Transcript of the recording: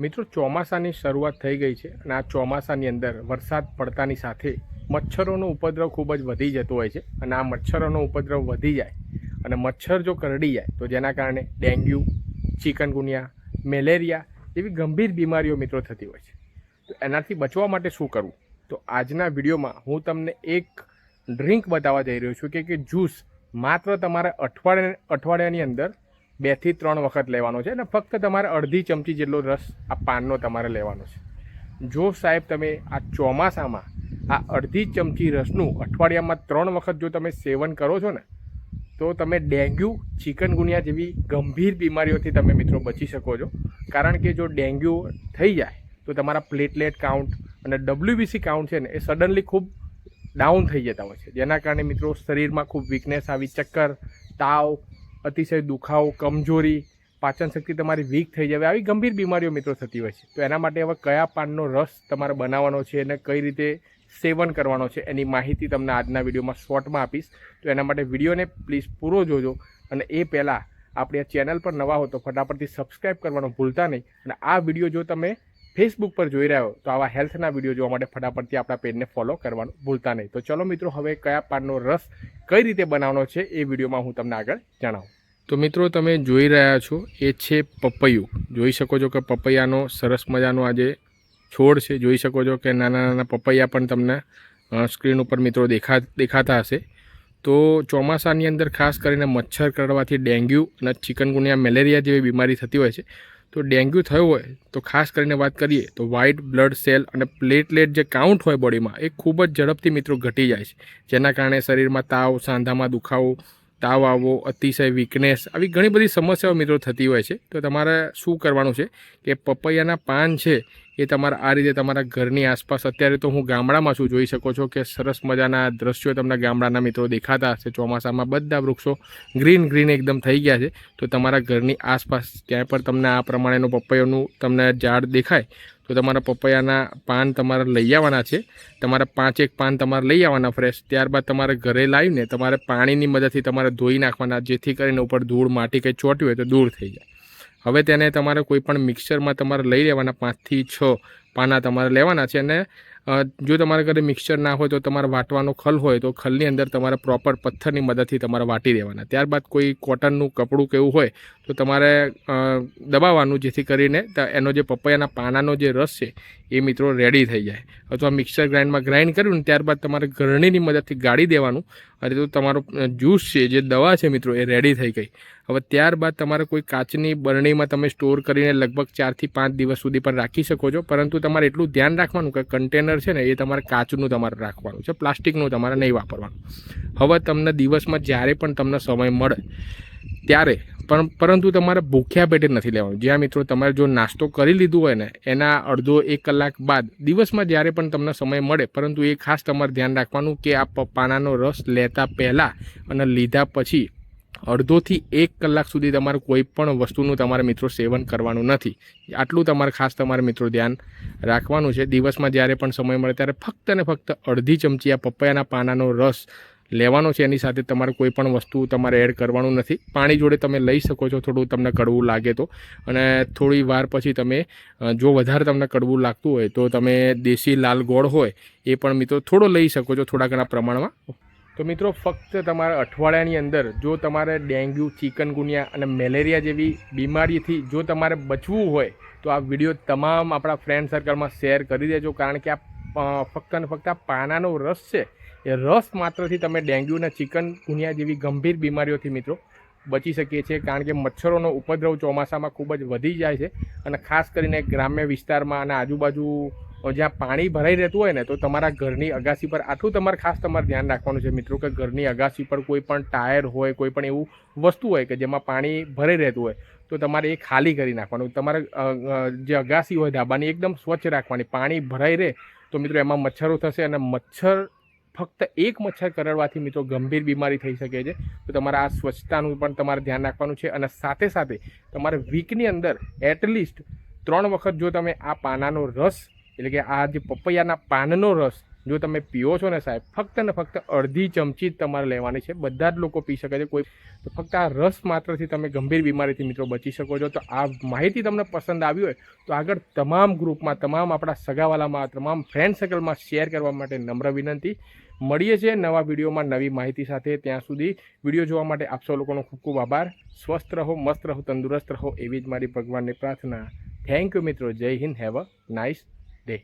મિત્રો, ચોમાસાની શરૂઆત થઈ ગઈ છે અને આ ચોમાસાની અંદર વરસાદ પડતાની સાથે મચ્છરોનો ઉપદ્રવ ખૂબ જ વધી જતો હોય છે અને આ મચ્છરોનો ઉપદ્રવ વધી જાય અને મચ્છર જો કરડી જાય, તો જેના કારણે ડેન્ગ્યુ, ચિકનગુનિયા, મેલેરિયા એવી ગંભીર બીમારીઓ મિત્રો થતી હોય છે. તો એનાથી બચવા માટે શું કરવું? તો આજના વિડીયોમાં હું તમને એક ડ્રિંક બતાવવા જઈ રહ્યો છું કે જ્યુસ માત્ર તમારા અઠવાડિયા અઠવાડિયાની અંદર બેથી ત્રણ વખત લેવાનો છે અને ફક્ત તમારે અડધી ચમચી જેટલો રસ આ પાનનો તમારે લેવાનો છે. જો સાહેબ તમે આ ચોમાસામાં આ અડધી ચમચી રસનું અઠવાડિયામાં ત્રણ વખત જો તમે સેવન કરો છો ને, તો તમે ડેન્ગ્યુ, ચિકનગુનિયા જેવી ગંભીર બીમારીઓથી તમે મિત્રો બચી શકો છો. કારણ કે જો ડેન્ગ્યુ થઈ જાય, તો તમારા પ્લેટલેટ કાઉન્ટ અને ડબ્લ્યુબીસી કાઉન્ટ છે ને, એ સડનલી ખૂબ ડાઉન થઈ જતા હોય છે. જેના કારણે મિત્રો શરીરમાં ખૂબ વીકનેસ આવી, ચક્કર, તાવ અતિશય દુખાવો, કમજોરી, પાચન શક્તિ તમારી વીક થઈ જાય. આવી ગંભીર બીમારીઓ મિત્રો થતી હોય છે. તો એના માટે હવે કયા પાનનો રસ તમારે બનાવવાનો છે અને કઈ રીતે સેવન કરવાનો છે એની માહિતી તમને આજના વિડીયોમાં શોર્ટમાં આપીશ. તો એના માટે વિડીયોને પ્લીઝ પૂરો જોજો. અને એ પહેલાં આપણી આ ચેનલ પર નવા હો તો ફટાફટથી સબસ્ક્રાઈબ કરવાનું ભૂલતા નહીં. અને આ વીડિયો જો તમે ફેસબુક પર જોઈ રહ્યા તો આવા હેલ્થના વીડિયો જોવા માટે ફટાફટથી આપણા પેજને ફોલો કરવાનું ભૂલતા નહીં. તો ચલો મિત્રો, હવે કયા પાનનો રસ કઈ રીતે બનાવવાનો છે એ વિડીયોમાં હું તમને આગળ જણાવું. તો મિત્રો, તમે જોઈ રહ્યા છો, એ છે પપૈયું. જોઈ શકો છો કે પપૈયાનો સરસ મજાનો આજે છોડ છે. જોઈ શકો છો કે નાના નાના પપૈયા પણ તમને સ્ક્રીન ઉપર મિત્રો દેખા, દેખાતા હશે. તો ચોમાસાની અંદર ખાસ કરીને મચ્છર કરડવાથી ડેન્ગ્યુ અને ચિકનગુનિયા મેલેરિયા જેવી બીમારી થતી હોય છે. તો ડેન્ગ્યુ થયો હોય, તો ખાસ કરીને વાત કરીએ, તો વ્હાઇટ બ્લડ સેલ અને પ્લેટલેટ જે કાઉન્ટ હોય બોડીમાં એ ખૂબ જ ઝડપથી મિત્રો ઘટી જાય છે. જેના કારણે શરીરમાં તાવ, સાંધામાં દુખાવો તાવ આવવો, અતિશય વીકનેસ આવી ઘણી બધી સમસ્યાઓ મિત્રો થતી હોય છે. તો તમારે શું કરવાનું છે કે પપૈયાના પાન છે એ તમારે આ રીતે તમારા ઘરની આસપાસ, અત્યારે તો હું ગામડામાં છું, જોઈ શકો છો કે સરસ મજાના દ્રશ્યો તમને ગામડાના મિત્રો દેખાતા હશે. ચોમાસામાં બધા વૃક્ષો ગ્રીન ગ્રીન એકદમ થઈ ગયા છે. તો તમારા ઘરની આસપાસ ત્યાં પણ તમને આ પ્રમાણેનું પપૈયાનું તમને ઝાડ દેખાય તો તમારા પપૈયાના પાન તમારે લઈ આવવાના છે. તમારા પાંચેક પાન તમારે લઈ આવવાના ફ્રેશ ત્યારબાદ તમારે ઘરે લાવીને તમારે પાણીની મદદથી તમારે ધોઈ નાખવાના, જેથી કરીને ઉપર ધૂળ માટી કંઈ ચોટ્યું હોય તો દૂર થઈ જાય. હવે તેને તમારે કોઈ પણ મિક્સરમાં તમારે લઈ લેવાના પાંચથી છ પાના તમારે લેવાના છે અને જો તમારા ઘરે મિક્સર ના હોય તો તમારે વાટવાનો ખલ હોય તો ખલની અંદર તમારે પ્રોપર પથ્થરની મદદથી તમારે વાટી દેવાના. ત્યારબાદ કોઈ કોટનનું કપડું કે એવું હોય તો તમારે દબાવવાનું જેથી કરીને એનો જે પપૈયાના પાનાનો જે રસ છે એ મિત્રો રેડી થઈ જાય. અથવા મિક્સર ગ્રાઇન્ડમાં ગ્રાઇન્ડ કર્યું ને ત્યારબાદ તમારે ઘરણીની મદદથી ગાળી દેવાનું. અને તો તમારો જ્યુસ છે, જે દવા છે મિત્રો, એ રેડી થઈ ગઈ. હવે ત્યારબાદ તમારે કોઈ કાચની બરણીમાં તમે સ્ટોર કરીને લગભગ ચારથી પાંચ દિવસ સુધી પણ રાખી શકો છો. પરંતુ તમારે એટલું ધ્યાન રાખવાનું કે કન્ટેનર છે ને, એ તમારે કાચનું તમારે રાખવાનું છે, પ્લાસ્ટિકનું તમારે નહીં વાપરવાનું. હવે તમને દિવસમાં જ્યારે પણ તમને સમય મળે, ત્યારે પણ પરંતુ તમારે ભૂખ્યા પેટે નથી લેવાનું. જ્યાં મિત્રો તમારે જો નાસ્તો કરી લીધું હોય ને, એના અડધો એક કલાક બાદ, દિવસમાં જ્યારે પણ તમને સમય મળે, પરંતુ એ ખાસ તમારે ધ્યાન રાખવાનું કે આ પાનાનો રસ લેતા પહેલાં અને લીધા પછી અડધોથી એક કલાક સુધી તમારે કોઈ પણ વસ્તુનું તમારે મિત્રો સેવન કરવાનું નથી. આટલું તમારે ખાસ તમારે મિત્રો ધ્યાન રાખવાનું છે. દિવસમાં જ્યારે પણ સમય મળે, ત્યારે ફક્ત ને ફક્ત અડધી ચમચી આ પપૈયાના પાનાનો રસ લેવાનો છે, એની સાથે તમારે કોઈ પણ વસ્તુ તમારે એડ કરવાનું નથી. પાણી જોડે તમે લઈ શકો છો, થોડું તમને કડવું લાગે તો. અને થોડી વાર પછી તમે જો વધારે તમને કડવું લાગતું હોય તો તમે દેશી લાલ ગોળ હોય, એ પણ મિત્રો થોડો લઈ શકો છો, થોડા ઘણા પ્રમાણમાં. તો મિત્રો ફક્ત તમારા અઠવાડિયાની અંદર જો તમારે ડેન્ગ્યુ, ચિકનગુનિયા અને મેલેરિયા જેવી બીમારીથી જો તમારે બચવું હોય, તો આ વીડિયો તમામ આપણા ફ્રેન્ડ સર્કલમાં શેર કરી દેજો. કારણ કે આ ફક્ત ને ફક્ત આ પાનાનો રસ છે. એ રસ માત્રથી તમે ડેન્ગ્યુ અને ચિકન ચિકનગુનિયા જેવી ગંભીર બીમારીઓથી મિત્રો બચી શકીએ છીએ. કારણ કે મચ્છરોનો ઉપદ્રવ ચોમાસામાં ખૂબ જ વધી જાય છે અને ખાસ કરીને ગ્રામ્ય વિસ્તારમાં અને આજુબાજુ જ્યાં પાણી ભરાઈ રહેતું હોય ને, તો તમારા ઘરની અગાસી પર આટલું તમારે ખાસ તમારે ધ્યાન રાખવાનું છે મિત્રો, કે ઘરની અગાસી પર કોઈ પણ ટાયર હોય, કોઈ પણ એવું વસ્તુ હોય કે જેમાં પાણી ભરાઈ રહેતું હોય, તો તમારે એ ખાલી કરી નાખવાનું. તમારે જે અગાસી હોય ધાબાની, એકદમ સ્વચ્છ રાખવાની. પાણી ભરાઈ રહે તો મિત્રો એમાં મચ્છરો થશે અને મચ્છર ફક્ત એક મચ્છર કરડવાથી મિત્રો ગંભીર બીમારી થઈ શકે છે. તો તમારે આ સ્વચ્છતાનું પણ તમારે ધ્યાન રાખવાનું છે અને સાથે સાથે તમારે વીકની અંદર એટલીસ્ટ ત્રણ વખત જો તમે આ પાનાનો રસ, એટલે કે આ જે પપૈયાના પાનનો રસ જો તમે પીઓ છો ને સાહેબ, ફક્ત ને ફક્ત અડધી ચમચી જ તમારે લેવાની છે. બધા જ લોકો પી શકે છે. કોઈ તો ફક્ત આ રસ માત્રથી તમે ગંભીર બીમારીથી મિત્રો બચી શકો છો. તો આ માહિતી તમને પસંદ આવી હોય, તો આગળ તમામ ગ્રુપમાં, તમામ આપણા સગાવાલામાં, તમામ ફ્રેન્ડ સર્કલમાં શેર કરવા માટે નમ્ર વિનંતી. મળીએ છીએ નવા વિડીયોમાં નવી માહિતી સાથે. ત્યાં સુધી વીડિયો જોવા માટે આપ સૌ લોકોનો ખૂબ ખૂબ આભાર. સ્વસ્થ રહો, મસ્ત રહો, તંદુરસ્ત રહો એવી જ મારી ભગવાનની પ્રાર્થના. થેન્ક યુ મિત્રો. Jai Hind. Have a nice day